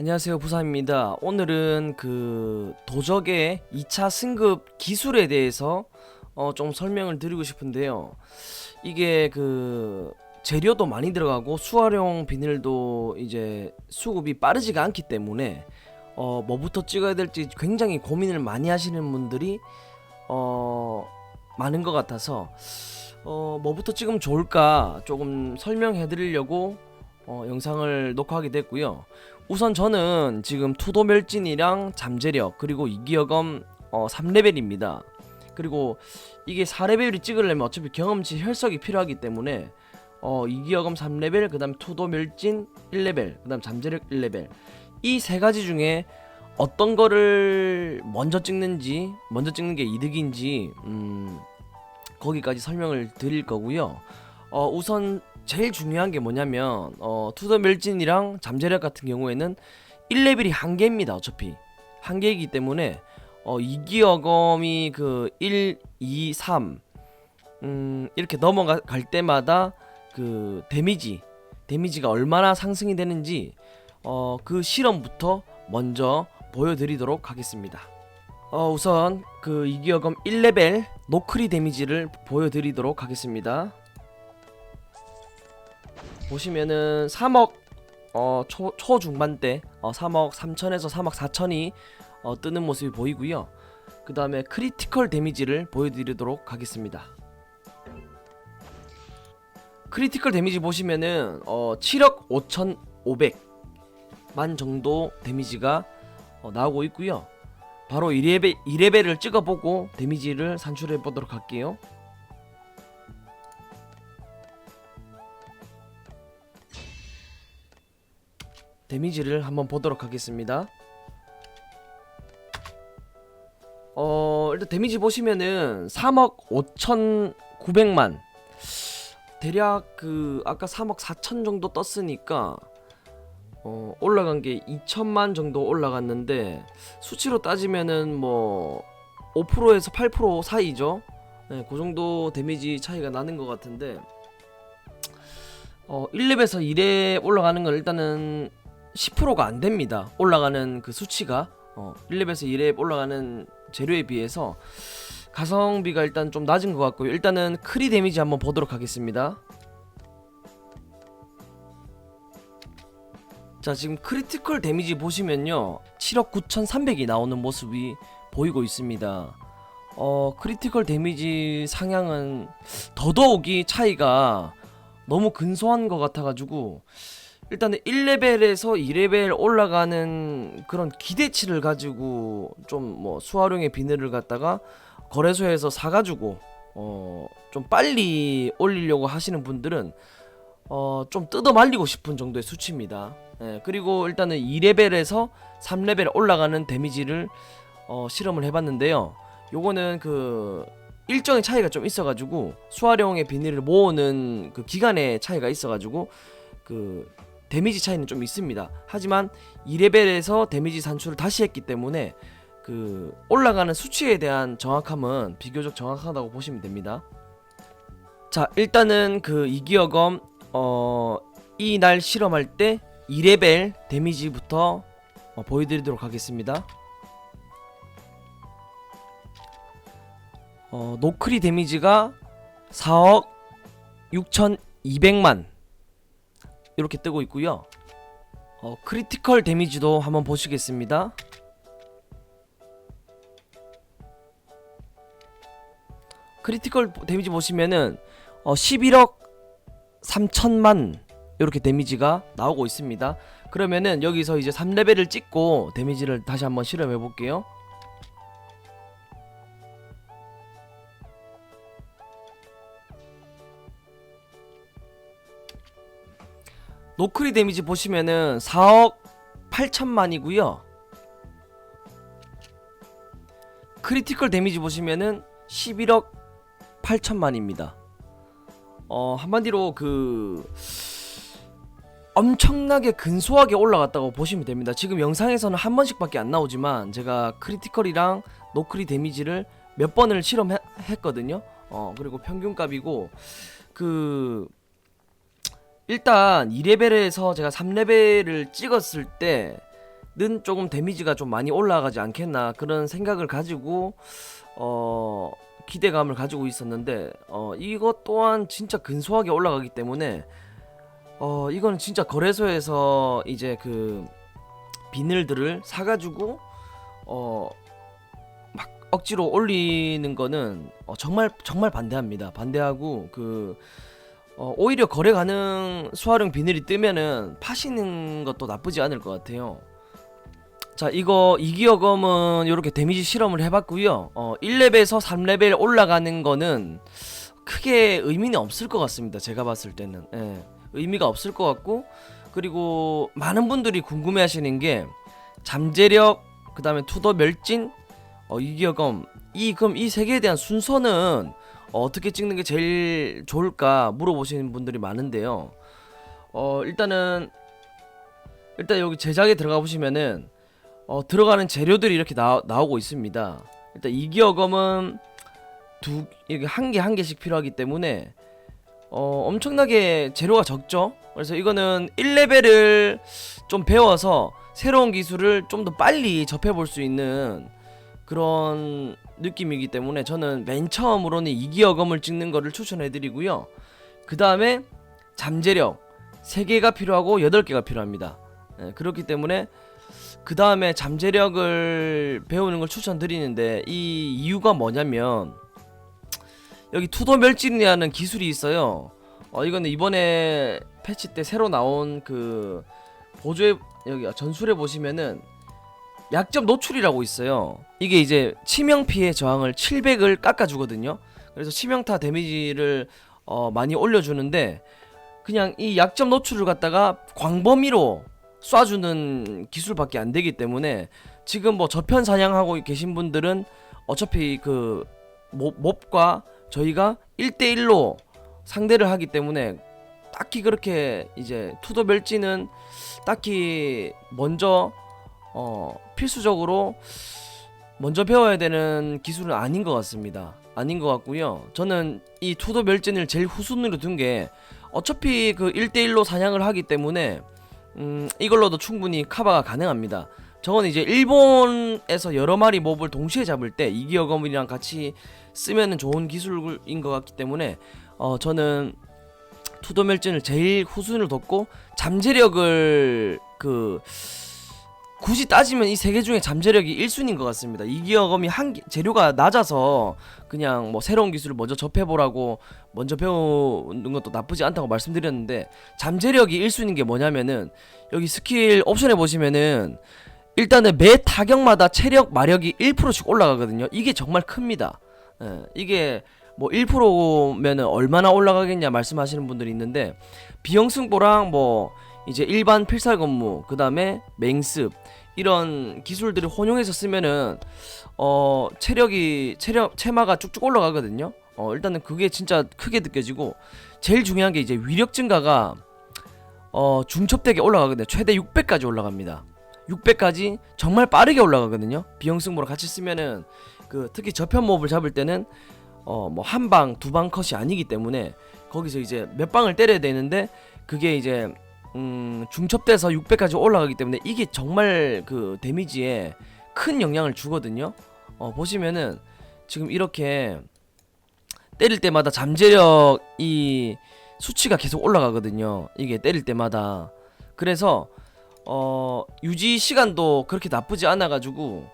안녕하세요 부사입니다. 오늘은 그 도적의 2차 승급 기술에 대해서 어, 좀 설명을 드리고 싶은데요. 이게 그 재료도 많이 들어가고 수활용 비닐도 이제 수급이 빠르지가 않기 때문에 어, 뭐부터 찍어야 될지 굉장히 고민을 많이 하시는 분들이 어, 많은 것 같아서 어, 뭐부터 찍으면 좋을까 조금 설명해 드리려고 어, 영상을 녹화하게 됐고요 우선 저는 지금 투도 멸진이랑 잠재력 그리고 이기여검 어, 3레벨입니다. 그리고 이게 4레벨이 찍으려면 어차피 경험치 혈석이 필요하기 때문에 어, 이기여검 3레벨 그 다음 투도 멸진 1레벨 그 다음 잠재력 1레벨 이 세 가지 중에 어떤 거를 먼저 찍는지 먼저 찍는 게 이득인지 음, 거기까지 설명을 드릴 거고요. 어, 우선 제일 중요한 게 뭐냐면 어, 투더 멸진이랑 잠재력 같은 경우에는 1레벨이 한 개입니다. 어차피 한 개이기 때문에 어, 이기어검이 그 1, 2, 3 음, 이렇게 넘어갈 때마다 그 데미지 데미지가 얼마나 상승이 되는지 어, 그 실험부터 먼저 보여드리도록 하겠습니다. 어, 우선 그 이기어검 1레벨 노크리 데미지를 보여드리도록 하겠습니다. 보시면은 3억 어, 초, 초중반대 어, 3억 3천에서 3억 4천이 어, 뜨는 모습이 보이고요. 그 다음에 크리티컬 데미지를 보여드리도록 하겠습니다. 크리티컬 데미지 보시면은 어, 7억 5,500만 정도 데미지가 어, 나오고 있고요. 바로 2레벨, 2레벨을 찍어보고 데미지를 산출해 보도록 할게요. 데미지를 한번 보도록 하겠습니다. 어, 일단 데미지 보시면은 3억 5,900만 대략 그 아까 3억 4천 정도 떴으니까 어, 올라간 게 2천만 정도 올라갔는데 수치로 따지면은 뭐 5%에서 8% 사이죠. 네, 그 정도 데미지 차이가 나는 것 같은데 어, 1렙에서 2렙 올라가는 건 일단은 10%가 안 됩니다. 올라가는 그 수치가 어, 1렙에서 2렙 올라가는 재료에 비해서 가성비가 일단 좀 낮은 것 같고요. 일단은 크리 데미지 한번 보도록 하겠습니다. 자 지금 크리티컬 데미지 보시면요 7억 9,300이 나오는 모습이 보이고 있습니다. 어 크리티컬 데미지 상향은 더더욱이 차이가 너무 근소한 것 같아가지고 일단은 1레벨에서 2레벨 올라가는 그런 기대치를 가지고 좀 뭐 수활용의 비늘을 갖다가 거래소에서 사가지고 어 좀 빨리 올리려고 하시는 분들은 어 좀 뜯어 말리고 싶은 정도의 수치입니다. 예, 그리고 일단은 2레벨에서 3레벨 올라가는 데미지를 어 실험을 해봤는데요. 요거는 그 일정의 차이가 좀 있어가지고 수활용의 비닐을 모으는 그 기간의 차이가 있어가지고 그 데미지 차이는 좀 있습니다. 하지만 2레벨에서 데미지 산출을 다시 했기 때문에 그 올라가는 수치에 대한 정확함은 비교적 정확하다고 보시면 됩니다. 자, 일단은 그 이기어검 어 이 날 실험할 때 2레벨 데미지부터 어, 보여드리도록 하겠습니다. 어, 노크리 데미지가 4억 6,200만 이렇게 뜨고 있고요. 어, 크리티컬 데미지도 한번 보시겠습니다. 크리티컬 데미지 보시면은 어, 11억 3천만 이렇게 데미지가 나오고 있습니다. 그러면은 여기서 이제 3레벨을 찍고 데미지를 다시 한번 실험해 볼게요. 노크리 데미지 보시면은 4억 8천만이고요. 크리티컬 데미지 보시면은 11억 8천만입니다. 어, 한마디로 그 엄청나게 근소하게 올라갔다고 보시면 됩니다. 지금 영상에서는 한 번씩 밖에 안 나오지만 제가 크리티컬이랑 노크리 데미지를 몇 번을 실험했거든요. 어, 그리고 평균값이고 그 일단 2레벨에서 제가 3레벨을 찍었을 때 조금 데미지가 좀 많이 올라가지 않겠나 그런 생각을 가지고 어 기대감을 가지고 있었는데 어 이것 또한 진짜 근소하게 올라가기 때문에 어 이거는 진짜 거래소에서 이제 그 비늘들을 사가지고 어 막 억지로 올리는 거는 어, 정말 정말 반대합니다. 반대하고 그 어, 오히려 거래 가능 수화령 비늘이 뜨면은 파시는 것도 나쁘지 않을 것 같아요. 자 이거 이기어검은 이렇게 데미지 실험을 해봤고요. 어 1레벨에서 3레벨 올라가는 거는 크게 의미는 없을 것 같습니다. 제가 봤을 때는 예, 의미가 없을 것 같고 그리고 많은 분들이 궁금해 하시는 게 잠재력 그 다음에 투더 멸진 어, 이기어검 이 그럼 이 세 개에 대한 순서는 어, 떻게 찍는 게 제일 좋을까 물어보시는 분들이 많은데요. 어 일단은 일단 여기 제작에 들어가 보시면은 어, 들어가는 재료들이 이렇게 나, 나오고 있습니다. 일단 이기어검은 두 이렇게 한 개 한 개씩 필요하기 때문에 어, 엄청나게 재료가 적죠. 그래서 이거는 1레벨을 좀 배워서 새로운 기술을 좀 더 빨리 접해 볼 수 있는 그런 느낌이기 때문에 저는 맨 처음으로는 이기어검을 찍는 거를 추천해드리고요. 그 다음에 잠재력 3개가 필요하고 8개가 필요합니다. 예, 그렇기 때문에 그 다음에 잠재력을 배우는 걸 추천드리는데 이 이유가 뭐냐면 여기 투도 멸진이라는 기술이 있어요. 어 이거는 이번에 패치 때 새로 나온 그 보조에 여기 전술에 보시면은 약점 노출이라고 있어요. 이게 이제 치명 피해 저항을 700을 깎아주거든요. 그래서 치명타 데미지를 어 많이 올려주는데 그냥 이 약점 노출을 갖다가 광범위로 쏴주는 기술밖에 안 되기 때문에 지금 뭐 저편 사냥하고 계신 분들은 어차피 그 몹, 몹과 저희가 1대1로 상대를 하기 때문에 딱히 그렇게 이제 투도 멸지는 딱히 먼저 어 필수적으로 먼저 배워야 되는 기술은 아닌 것 같습니다. 아닌 것 같고요. 저는 이 투도 멸진을 제일 후순위로 둔 게 어차피 그 1대1로 사냥을 하기 때문에 음, 이걸로도 충분히 카바가 가능합니다. 저건 이제 일본에서 여러 마리 몹을 동시에 잡을 때 이기어검이랑 같이 쓰면은 좋은 기술인 것 같기 때문에 어 저는 투도 멸진을 제일 후순위로 뒀고 잠재력을 그 굳이 따지면 이 세 개 중에 잠재력이 1순위인 것 같습니다. 이기어검이 한 개- 재료가 낮아서 그냥 뭐 새로운 기술을 먼저 접해보라고 먼저 배우는 것도 나쁘지 않다고 말씀드렸는데 잠재력이 1순위인 게 뭐냐면은 여기 스킬 옵션에 보시면은 일단은 매 타격마다 체력 마력이 1%씩 올라가거든요. 이게 정말 큽니다. 예, 이게 뭐 1%면은 얼마나 올라가겠냐 말씀하시는 분들이 있는데 비영승보랑 뭐 이제 일반 필살 근무 그 다음에 맹습 이런 기술들을 혼용해서 쓰면은 어 체력이 체력 체마가 쭉쭉 올라가거든요. 어 일단은 그게 진짜 크게 느껴지고 제일 중요한 게 이제 위력 증가가 어 중첩되게 올라가거든요. 최대 600까지 올라갑니다. 600까지 정말 빠르게 올라가거든요. 비영승보랑 같이 쓰면은 그 특히 저편 몹을 잡을 때는 어 뭐 한 방 두 방 컷이 아니기 때문에 거기서 이제 몇 방을 때려야 되는데 그게 이제 음 중첩돼서 600까지 올라가기 때문에 이게 정말 그 데미지에 큰 영향을 주거든요. 어 보시면은 지금 이렇게 때릴 때마다 잠재력 이 수치가 계속 올라가거든요. 이게 때릴 때마다 그래서 어 유지 시간도 그렇게 나쁘지 않아 가지고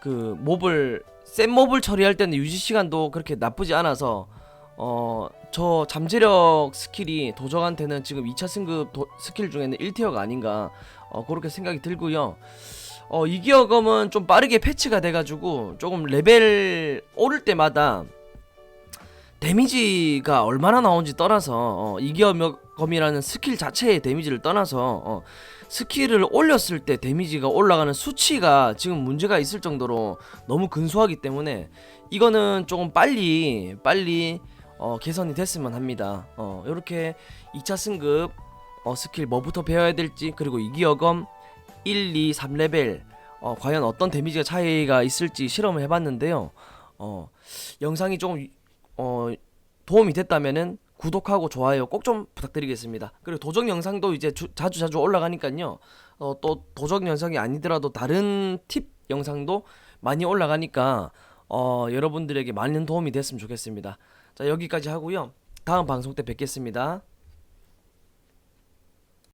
그 몹을 센 몹을 처리할 때는 유지 시간도 그렇게 나쁘지 않아서 어 저 잠재력 스킬이 도적한테는 지금 2차 승급 도- 스킬 중에는 1티어가 아닌가 어 그렇게 생각이 들고요. 어 이기어검은 좀 빠르게 패치가 돼가지고 조금 레벨 오를 때마다 데미지가 얼마나 나오는지 떠나서 어, 이기어검이라는 스킬 자체의 데미지를 떠나서 어, 스킬을 올렸을 때 데미지가 올라가는 수치가 지금 문제가 있을 정도로 너무 근소하기 때문에 이거는 조금 빨리 빨리 어, 개선이 됐으면 합니다. 어, 이렇게 2차 승급 어, 스킬 뭐부터 배워야 될지 그리고 이기어검 1, 2, 3레벨 어, 과연 어떤 데미지가 차이가 있을지 실험을 해봤는데요. 어, 영상이 조금 어, 도움이 됐다면은 구독하고 좋아요 꼭 좀 부탁드리겠습니다. 그리고 도적 영상도 이제 주, 자주 자주 올라가니까요. 어, 또 도적 영상이 아니더라도 다른 팁 영상도 많이 올라가니까 어, 여러분들에게 많은 도움이 됐으면 좋겠습니다. 자 여기까지 하고요. 다음 방송 때 뵙겠습니다.